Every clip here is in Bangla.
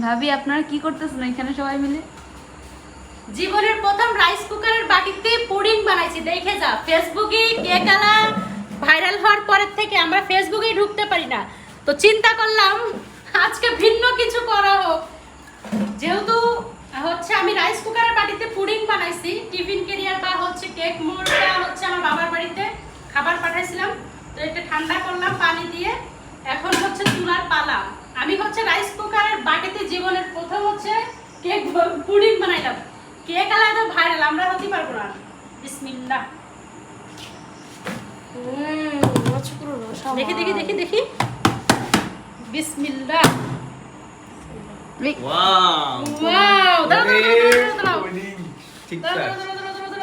ভাবি, আপনারা কি করতেছেন এখানে সবাই মিলে? জীবনের প্রথম রাইস কুকারের বাটিতে পুডিং বানাইছি, দেখে যা। ফেসবুকে কেক আলা ভাইরাল হওয়ার পরের থেকে আমরা ফেসবুকেই ঢুকতে পারি না। তো চিন্তা করলাম, আজকে ভিন্ন কিছু করা হোক। যেহেতু হচ্ছে আমি রাইস কুকারের বাটিতে পুডিং বানাইছি, টিফিন কেরিয়ার বা হচ্ছে কেক মোড়টা হচ্ছে আমার বাবার বাড়িতে খাবার পাঠাইছিলাম। তো এটা ঠান্ডা করলাম পানি দিয়ে এখন হচ্ছে চুলার পালা আমি হচ্ছে রাইস কুকারের বাটিতে জীবনের প্রথম হচ্ছে কেক পুডিং বানাইলাম। কেক আলাদা ভাইরাল আমরা হতে পারব না। বিসমিল্লাহ। দেখি দেখি দেখি দেখি। বিসমিল্লাহ। ওয়াও ওয়াও দাঁড়াও দাঁড়াও দাঁড়াও দাঁড়াও ঠিকঠাক।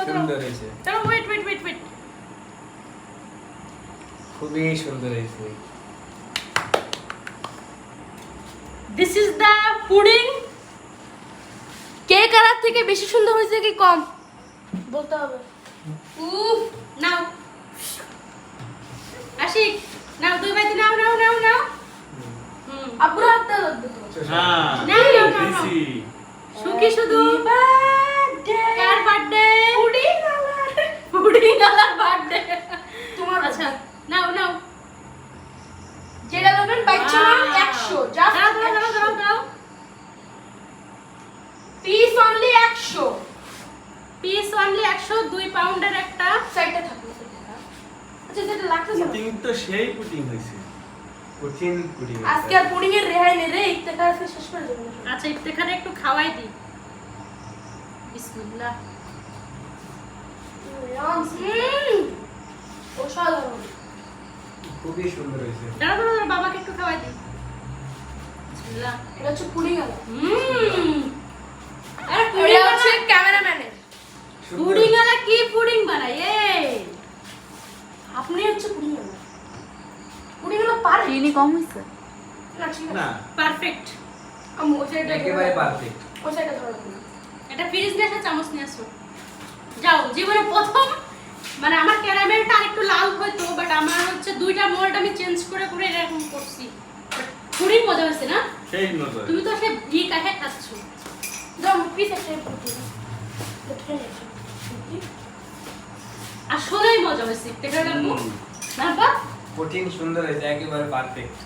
সুন্দর হয়েছে। দাঁড়াও ওয়েট ওয়েট ওয়েট ওয়েট খুবই সুন্দর হয়েছে। দিস ইজ পুডিং থেকে বেশি সুন্দর হয়েছে কি কম? বলতে হবে। উফ নাও। আশিক নাও দুই বাটি নাও নাও নাও নাও। হুম। আব্বুর হাতটা লাগবে তো হ্যাঁ নাও নাও নাও নাও। সুখী শুধু কার বার্থডে পুডিং আলার পুডিং আলার বার্থডে তোমার আচ্ছা নাও নাও যেটা নেবেন বাচ্চা একশো জাস্ট দাঁড়াও দাঁড়াও দাঁড়াও দাঁড়াও দাঁড়াও পিস অনলি একশো পিস অনলি একশো দুই পাউন্ডের একটা সাইডটা থাকবে আচ্ছা যেটা লাগতেছে পুটিং তো সেই পুটিং হয়েছে। কঠিন পুটিং আজকে আর পুডিং এর রেহাই নেই রে ইত্তেকা আজকে শেষ করে দেবো। আচ্ছা ইফতেখারে একটু খাওয়াই দিই। বিসমিল্লাহ। অসাধারণ। খুবই সুন্দর হয়েছে। দাঁড়াও দাঁড়াও দাঁড়াও, বাবাকে একটু খাওয়াই দিই। বিসমিল্লাহ। এটা হচ্ছে পুডিং আলা। হুম আরে এটা পুডিং হচ্ছে ক্যামেরাম্যানের সুন্দর। পুডিং আলা কি পুডিং বানায় এই আপনি হচ্ছে পুডিং আলা পুডিং আলা কম না। না পারফেক্ট আমি ওই একেবারে পারফেক্ট ওই ধরো। এটা ফ্রিজ দিয়ে এসে চামচ নিয়ে আসো। যাও জীবনে প্রথম মানে আমার ক্যারামেলটা আরেকটু লাল হইতো বাট আমার হচ্ছে দুইটা মোল্ড আমি চেঞ্জ করে করে এরকম করছি। খুবই মজা হয়েছে না? সেই তুমি তো সে ঘি কাহে খাচ্ছ। দাও পিস একটা আসলেই মজা হয়েছে দেখা না কঠিন সুন্দর হয়েছে একেবারে পারফেক্ট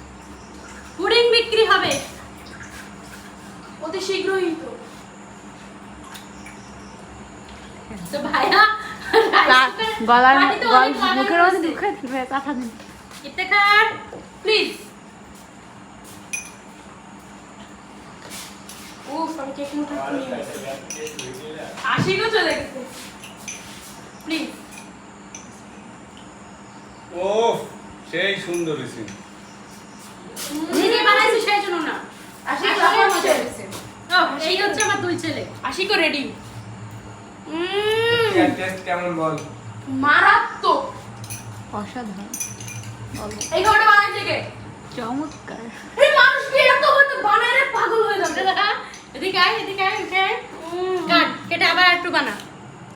পুডিং বিক্রি হবে। অতি শীঘ্রই তো। তো ভাইয়া গলার গল মুখের মধ্যে। ঢুকে কথা দিন ইফতেখার প্লিজ উফ আমি কেক মুঠে পুডিং আশিকও চলে গেছে। প্লিজ ও সেই সুন্দর নিজে বানাইছি সেই জন্য না। আশিক আসলে মজা হয়েছে এই হচ্ছে আমার দুই ছেলে। আশিকও রেডি টেস্ট কেমন বল? মারাত্মক। অসাধারণ। এই বানাইছে কে চমৎকার। এই মানুষকে এত হয়তো বানায় রে পাগল হয়ে যাবে। এদিকে আয় এদিকে আয় আয়। কাট কেটে আবার একটু বানা।